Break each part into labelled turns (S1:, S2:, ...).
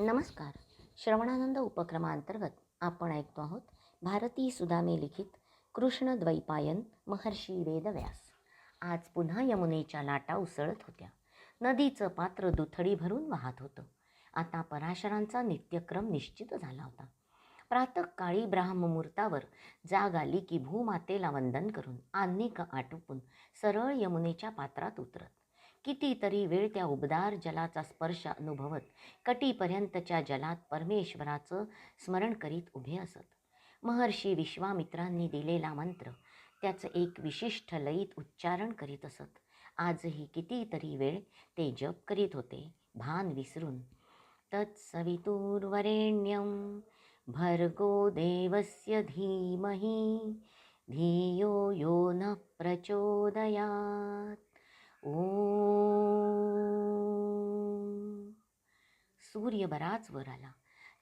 S1: नमस्कार. श्रवणानंद उपक्रमांतर्गत आपण ऐकतो आहोत भारती सुदामे लिखित कृष्ण द्वैपायन महर्षी वेदव्यास. आज पुन्हा यमुनेच्या लाटा उसळत होत्या. नदीचं पात्र दुथडी भरून वाहत होतं. आता पराशरांचा नित्यक्रम निश्चित झाला होता. प्रातःकाळी ब्राह्ममुहूर्तावर जाग आली की भूमातेला वंदन करून आन्निक आटोपून सरळ यमुनेच्या पात्रात उतरत. कितीतरी वेळ त्या उबदार जलाचा स्पर्श अनुभवत कटीपर्यंतच्या जलात परमेश्वराचं स्मरण करीत उभे असत. महर्षी विश्वामित्रांनी दिलेला मंत्र त्याचं एक विशिष्ट लयीत उच्चारण करीत असत. आजही कितीतरी वेळ ते जप करीत होते भान विसरून. तत्सवितुर्वरेण्यं भर्गो देवस्य धीमही धियो यो न प्रचोदयात्. ओ सूर्य बराच वर आला.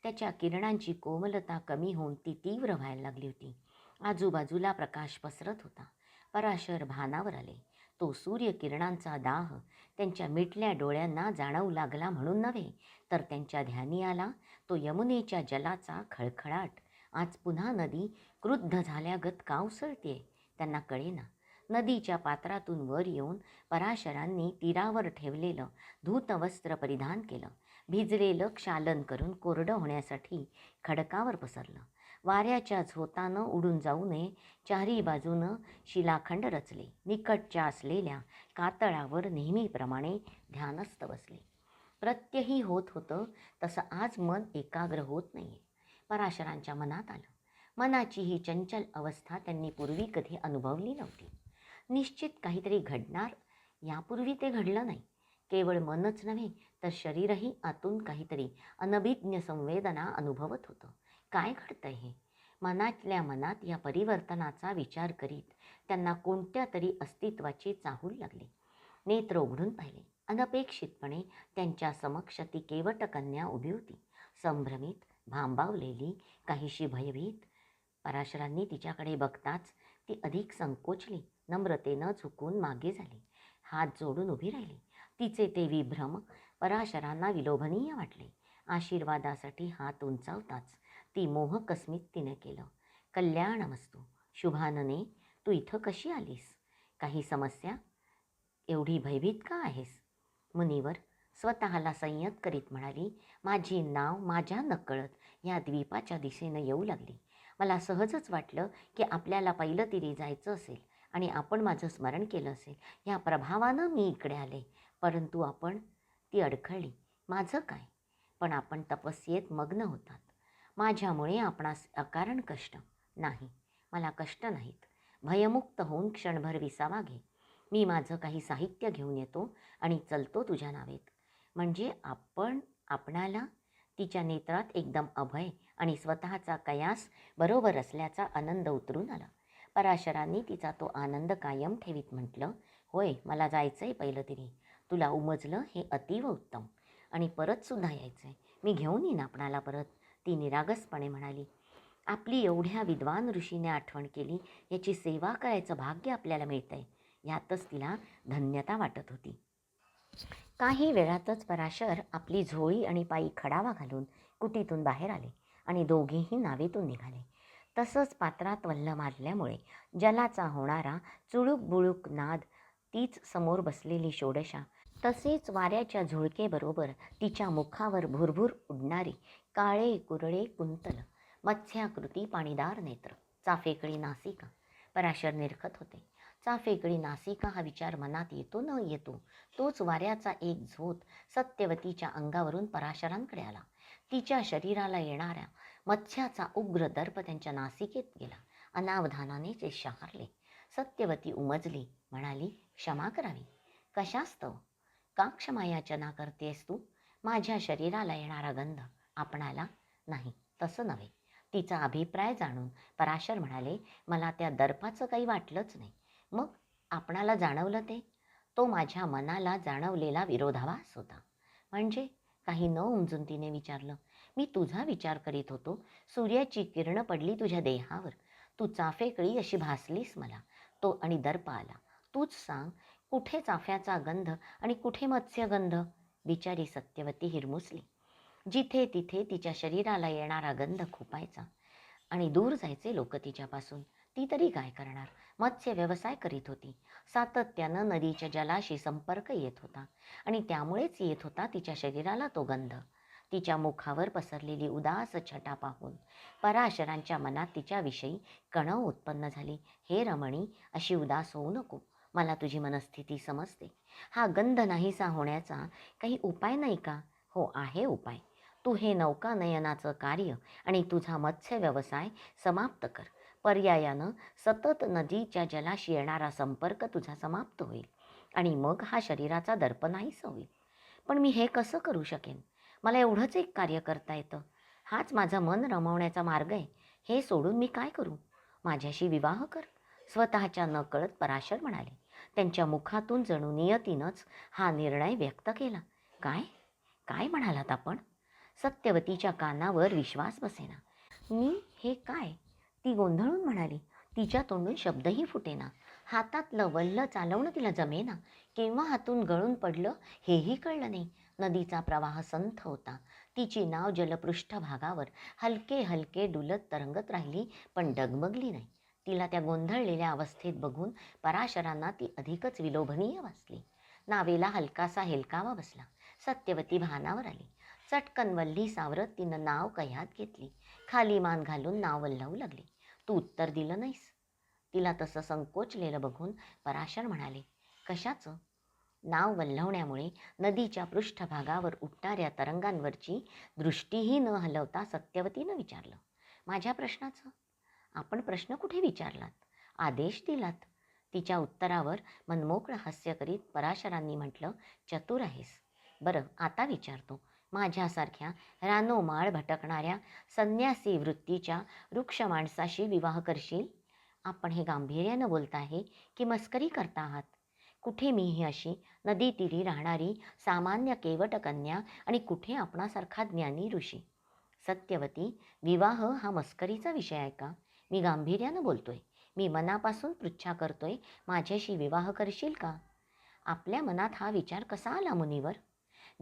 S1: त्याच्या किरणांची कोमलता कमी होऊन ती तीव्र व्हायला लागली होती. आजूबाजूला प्रकाश पसरत होता. पराशर भानावर आले. तो सूर्यकिरणांचा दाह त्यांच्या मिटल्या डोळ्यांना जाणवू लागला म्हणून नव्हे तर त्यांच्या ध्यानी आला. तो यमुनेच्या जलाचा खळखळाट. आज पुन्हा नदी क्रुद्ध झाल्यागत का उसळते त्यांना कळेना. नदीच्या पात्रातून वर येऊन पराशरांनी तीरावर ठेवलेलं धूतवस्त्र परिधान केलं. भिजलेलं क्षालन करून कोरडं होण्यासाठी खडकावर पसरलं. वाऱ्याच्या झोतानं उडून जाऊ नये चारी बाजूनं शिलाखंड रचले. निकटच्या असलेल्या कातळावर नेहमीप्रमाणे ध्यानस्थ बसले. प्रत्यही होत होतं तसं आज मन एकाग्र होत नाही आहे पराशरांच्या मनात आलं. मनाची ही चंचल अवस्था त्यांनी पूर्वी कधी अनुभवली नव्हती. निश्चित काहीतरी घडणार? यापूर्वी ते घडलं नाही. केवळ मनच नव्हे तर शरीरही आतून काहीतरी अनभिज्ञ संवेदना अनुभवत होतं. काय घडतं हे? मनातल्या मनात या परिवर्तनाचा विचार करीत त्यांना कोणत्या तरी अस्तित्वाची चाहूल लागली. नेत्र उघडून पाहिले. अनपेक्षितपणे त्यांच्या समक्ष ती केवट कन्या उभी होती. संभ्रमित भांबावलेली काहीशी भयभीत. पराशरांनी तिच्याकडे बघताच ती अधिक संकोचली. नम्रतेनं झुकून मागे झाली. हात जोडून उभी राहिली. तिचे ते विभ्रम पराशरांना विलोभनीय वाटले. आशीर्वादासाठी हात उंचावताच ती मोहकस्मित तिने केलं. कल्याणमस्तू शुभानने तू इथं कशी आलीस? काही समस्या? एवढी भयभीत का आहेस? मुनीवर स्वतःला संयत करीत म्हणाली माझी नाव माझ्या नकळत या द्वीपाच्या दिशेनं येऊ लागली. मला सहजच वाटलं की आपल्याला पहिलं तिरी जायचं असेल. आणि आपण माझं स्मरण केलं असेल या प्रभावानं मी इकडे आले. परंतु आपण ती अडखळली. माझं काय? पण आपण तपस्येत मग्न होतात. माझ्यामुळे आपणास अकारण कष्ट नाही मला कष्ट नाहीत. भयमुक्त होऊन क्षणभर विसावा घे. मी माझं काही साहित्य घेऊन येतो आणि चलतो तुझ्या नावेत. म्हणजे आपण आपणाला तिच्या नेत्रात एकदम अभय आणि स्वतःचा कयास बरोबर असल्याचा आनंद उतरून आला. पराशरांनी तिचा तो आनंद कायम ठेवीत म्हटलं होय मला जायचं आहे पहिलं तरी तुला उमजलं हे अतीव उत्तम. आणि परतसुद्धा यायचं आहे मी घेऊन येईन आपणाला परत. ती निरागसपणे म्हणाली. आपली एवढ्या विद्वान ऋषीने आठवण केली याची सेवा करायचं भाग्य आपल्याला मिळतं आहे यातच तिला धन्यता वाटत होती. काही वेळातच पराशर आपली झोळी आणि पायी खडावा घालून कुटीतून बाहेर आले आणि दोघेही नावेतून निघाले. तसंच पात्रात वल्ल मारल्यामुळे जलाचा होणारा चुळूक बुळूक नाद तीच समोर बसलेली षोडशा तसेच वाऱ्याच्या झुळकेबरोबर तिच्या मुखावर भुरभुर उडणारी काळे कुरळे कुंतल मत्स्याकृती पाणीदार नेत्र चाफेकळी नासिका पराशर निरखत होते. चाफेकळी नासिका हा विचार मनात येतो न येतो तोच वाऱ्याचा एक झोत सत्यवतीच्या अंगावरून पराशरांकडे आला. तिच्या शरीराला येणाऱ्या मत्स्याचा उग्र दर्प त्यांच्या नासिकेत गेला. अनावधानाने ते शहारले. सत्यवती उमजली म्हणाली क्षमा करावी. कशास्तव? का क्षमायाचना करतेस तू? माझ्या शरीराला येणारा गंध आपणाला नाही तसं नव्हे. तिचा अभिप्राय जाणून पराशर म्हणाले मला त्या दर्पाचं काही वाटलंच नाही. मग आपणाला जाणवलं ते? तो माझ्या मनाला जाणवलेला विरोधाभास होता. म्हणजे काही न उमजून तिने विचारलं मी तुझा विचार करीत होतो. सूर्याची किरणं पडली तुझ्या देहावर. तू चाफेकळी अशी भासलीस मला. तो आणि दर्प आला. तूच सांग कुठे चाफ्याचा गंध आणि कुठे मत्स्यगंध बिचारी सत्यवती हिरमुसली. जिथे तिथे तिच्या शरीराला येणारा गंध खुपायचा. आणि दूर जायचे लोक तिच्यापासून. ती तरी काय करणार? मत्स्य व्यवसाय करीत होती. सातत्यानं नदीच्या जलाशी संपर्क येत होता. आणि त्यामुळेच येत होता तिच्या शरीराला तो गंध. तिच्या मुखावर पसरलेली उदास छटा पाहून पराशरांच्या मनात तिच्याविषयी कणव उत्पन्न झाली. हे रमणी अशी उदास होऊ नको. मला तुझी मनस्थिती समजते. हा गंध नाहीसा होण्याचा काही उपाय नाही का? हो आहे उपाय. तू हे नौकानयनाचं कार्य आणि तुझा मत्स्य व्यवसाय समाप्त कर. पर्यायानं सतत नदीच्या जलाशी येणारा संपर्क तुझा समाप्त होईल आणि मग हा शरीराचा दर्प नाहीसा होईल. पण मी हे कसं करू शकेन? मला एवढंच एक कार्य करता येतं. हाच माझं मन रमवण्याचा मार्ग आहे. हे सोडून मी काय करू? माझ्याशी विवाह कर. स्वतःच्या नकळत पराशर म्हणाले. त्यांच्या मुखातून जणू नियतीनंच हा निर्णय व्यक्त केला. काय? काय म्हणालात आपण? सत्यवतीच्या कानावर विश्वास बसेना. मी हे काय? ती गोंधळून म्हणाली. तिच्या तोंडून शब्दही फुटेना. हातातलं वल्ल चालवणं तिला जमेना. केव्हा हातून गळून पडलं हेही कळलं नाही. नदीचा प्रवाह संथ होता. तिची नाव जलपृष्ठभागावर हलके हलके डुलत तरंगत राहिली पण डगमगली नाही. तिला त्या गोंधळलेल्या अवस्थेत बघून पराशरांना ती अधिकच विलोभनीय वाचली. नावेला हलकासा हेलकावा बसला. सत्यवती भानावर आली. चटकन वल्ली सावरत तिनं नाव कह्यात घेतली. खाली मान घालून नाव वल्लावू लागली. तू उत्तर दिलं नाहीस. तिला तसं संकोचलेलं बघून पराशर म्हणाले कशाचं? नाव वल्हवण्यामुळे नदीच्या पृष्ठभागावर उठणाऱ्या तरंगांवरची दृष्टीही न हलवता सत्यवतीनं विचारलं माझ्या प्रश्नाचं? आपण प्रश्न कुठे विचारलात? आदेश दिलात. तिच्या उत्तरावर मनमोकळं हास्य करीत पराशरांनी म्हटलं चतुर आहेस. बरं आता विचारतो. माझ्यासारख्या रानोमाळ भटकणाऱ्या संन्यासी वृत्तीच्या वृक्ष माणसाशी विवाह करशील? आपण हे गांभीर्यानं बोलता आहे की मस्करी करता आहात कुठे मी ही अशी नदीतीरी राहणारी सामान्य केवट कन्या आणि कुठे आपणासारखा ज्ञानी ऋषी. सत्यवती विवाह हा मस्करीचा विषय आहे का? मी गांभीर्यानं बोलतोय. मी मनापासून पृच्छा करतोय माझ्याशी विवाह करशील का? आपल्या मनात हा विचार कसा आला मुनीवर?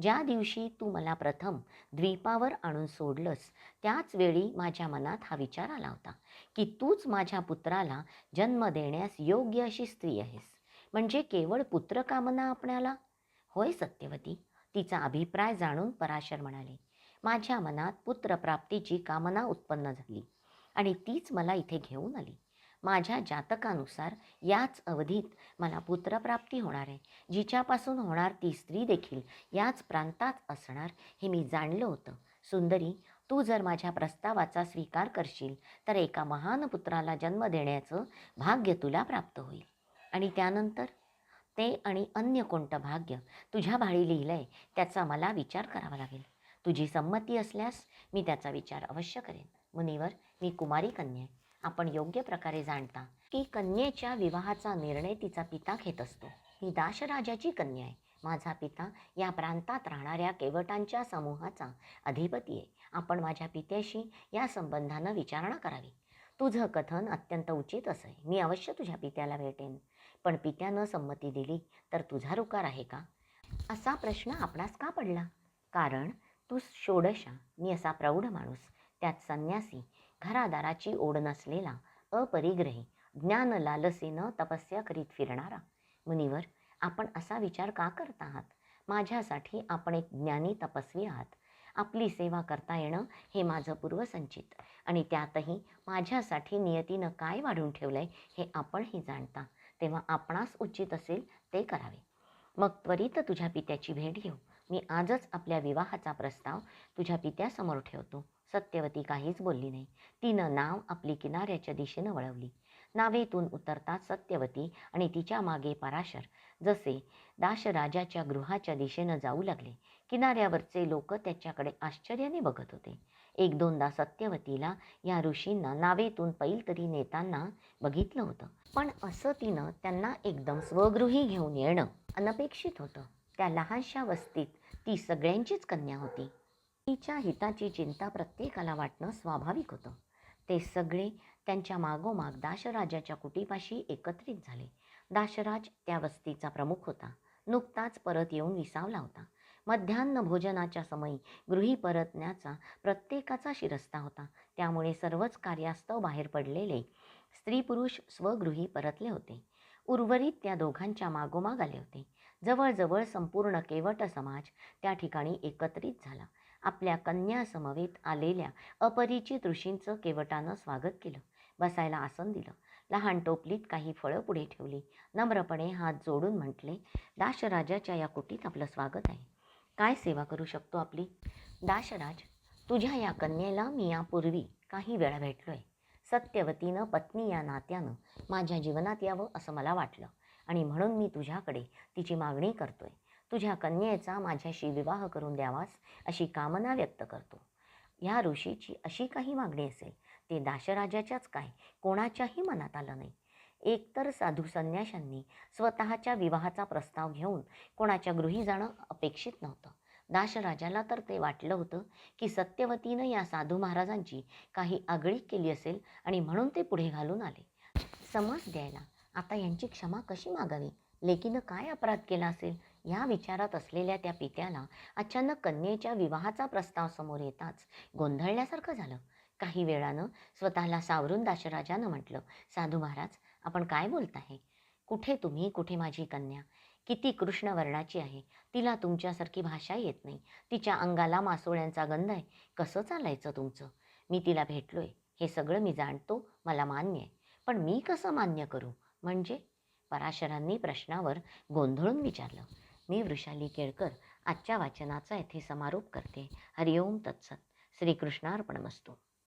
S1: ज्या दिवशी तू मला प्रथम द्वीपावर आणून सोडलंस त्याच वेळी माझ्या मनात हा विचार आला होता की तूच माझ्या पुत्राला जन्म देण्यास योग्य अशी स्त्री आहेस. म्हणजे केवळ पुत्रकामना आपणाला होय सत्यवती. तिचा अभिप्राय जाणून पराशर म्हणाले माझ्या मनात पुत्रप्राप्तीची कामना उत्पन्न झाली आणि तीच मला इथे घेऊन आली. माझ्या जातकानुसार याच अवधीत मला पुत्रप्राप्ती होणार आहे जिच्यापासून होणार ती स्त्री देखील याच प्रांतात असणार हे मी जाणलं होतं. सुंदरी तू जर माझ्या प्रस्तावाचा स्वीकार करशील तर एका महान पुत्राला जन्म देण्याचं भाग्य तुला प्राप्त होईल. आणि त्यानंतर ते आणि अन्य कोणतं भाग्य तुझ्या भाळी लिहिलं आहे त्याचा मला विचार करावा लागेल. तुझी संमती असल्यास मी त्याचा विचार अवश्य करेन. मुनीवर मी कुमारी कन्या. आहे आपण योग्य प्रकारे जाणता की कन्येच्या विवाहाचा निर्णय तिचा पिता घेत असतो. मी दाशराजाची कन्या आहे. माझा पिता या प्रांतात राहणाऱ्या केवटांच्या समूहाचा अधिपती आहे. आपण माझ्या पित्याशी या संबंधानं विचारणा करावी. तुझं कथन अत्यंत उचित असं आहे. मी अवश्य तुझ्या पित्याला भेटेन. पण पित्यानं संमती दिली तर तुझा रुकार आहे का? असा प्रश्न आपणास का पडला? कारण तू षोडशा मी असा प्रौढ माणूस त्यात संन्यासी घरादाराची ओढ नसलेला अपरिग्रही ज्ञान लालसेनं तपस्या करीत फिरणारा. मुनिवर आपण असा विचार का करत आहात? माझ्यासाठी आपण एक ज्ञानी तपस्वी आहात. आपली सेवा करता येणं हे माझं पूर्वसंचित आणि त्यातही माझ्यासाठी नियतीनं काय वाढून ठेवलं आहे हे आपणही जाणता. तेव्हा आपणास उचित असेल ते करावे. मग त्वरित तुझ्या पित्याची भेट घेऊ. मी आजच आपल्या विवाहाचा प्रस्ताव तुझ्या पित्यासमोर ठेवतो. सत्यवती काहीच बोलली नाही. तिनं नाव आपली किनाऱ्याच्या दिशेनं वळवली. नावेतून उतरताच सत्यवती आणि तिच्यामागे पराशर. जसे दाशराजाच्या गृहाच्या दिशेनं जाऊ लागले. किनाऱ्यावरचे लोक त्याच्याकडे आश्चर्याने बघत होते. एक दोनदा सत्यवतीला या ऋषींना नावेतून पैल तरी नेताना बघितलं होतं. पण असं तिनं त्यांना एकदम स्वगृही घेऊन येणं अनपेक्षित होतं. त्या लहानशा वस्तीत ती सगळ्यांचीच कन्या होती. तिच्या हिताची चिंता प्रत्येकाला वाटणं स्वाभाविक होतं. ते सगळे त्यांच्या मागोमाग दाशराजाच्या कुटीपाशी एकत्रित झाले. दाशराज त्या वस्तीचा प्रमुख होता. नुकताच परत येऊन विसावला होता. मध्यान्ह भोजनाच्या समयी गृही परतण्याचा प्रत्येकाचा शिरस्ता होता. त्यामुळे सर्वच कार्यास्तव बाहेर पडलेले स्त्री पुरुष स्वगृही परतले होते. उर्वरित त्या दोघांच्या मागोमाग आले होते. जवळजवळ संपूर्ण केवट समाज त्या ठिकाणी एकत्रित झाला. आपल्या कन्या समवेत आलेल्या अपरिचित ऋषींचं केवटानं स्वागत केलं. बसायला आसन दिलं. लहान टोपलीत काही फळं पुढे ठेवली. नम्रपणे हात जोडून म्हटले दाशराजाच्या या कुटीत आपलं स्वागत आहे. काय सेवा करू शकतो आपली? दाशराज तुझ्या या कन्येला मी यापूर्वी काही वेळा भेटलो आहे सत्यवतीनं पत्नी या नात्यानं माझ्या जीवनात यावं असं मला वाटलं आणि म्हणून मी तुझ्याकडे तिची मागणी करतोय. तुझ्या कन्येचा माझ्याशी विवाह करून द्यावास अशी कामना व्यक्त करतो. ह्या ऋषीची अशी काही मागणी असेल ते दाशराजाच्याच काय? कोणाच्याही मनात आलं नाही. एकतर साधू संन्याशांनी स्वतःच्या विवाहाचा प्रस्ताव घेऊन कोणाच्या गृही जाणं अपेक्षित नव्हतं. दाशराजाला तर ते वाटलं होतं की सत्यवतीनं या साधू महाराजांची काही आगळीक केली असेल आणि म्हणून ते पुढे घालून आले. समज द्यायला आता यांची क्षमा कशी मागावी? लेकीनं काय अपराध केला असेल? या विचारात असलेल्या त्या पित्याला अचानक कन्येच्या विवाहाचा प्रस्ताव समोर येताच गोंधळल्यासारखं झालं. काही वेळानं स्वतःला सावरून दाशराजानं म्हटलं साधू महाराज आपण काय बोलत आहे कुठे तुम्ही? कुठे माझी कन्या? किती कृष्ण वर्णाची आहे. तिला तुमच्यासारखी भाषा येत नाही. तिच्या अंगाला मासोळ्यांचा गंध आहे. कसं चालायचं तुमचं? मी तिला भेटलोय. हे सगळं मी जाणतो. मला मान्य आहे. पण मी कसं मान्य करू? म्हणजे? पराशरांनी प्रश्नावर गोंधळून विचारलं. मी वृषाली केळकर आजच्या वाचनाचा येथे समारोप करते. हरिओम तत्सत. श्रीकृष्णार्पणमस्तू.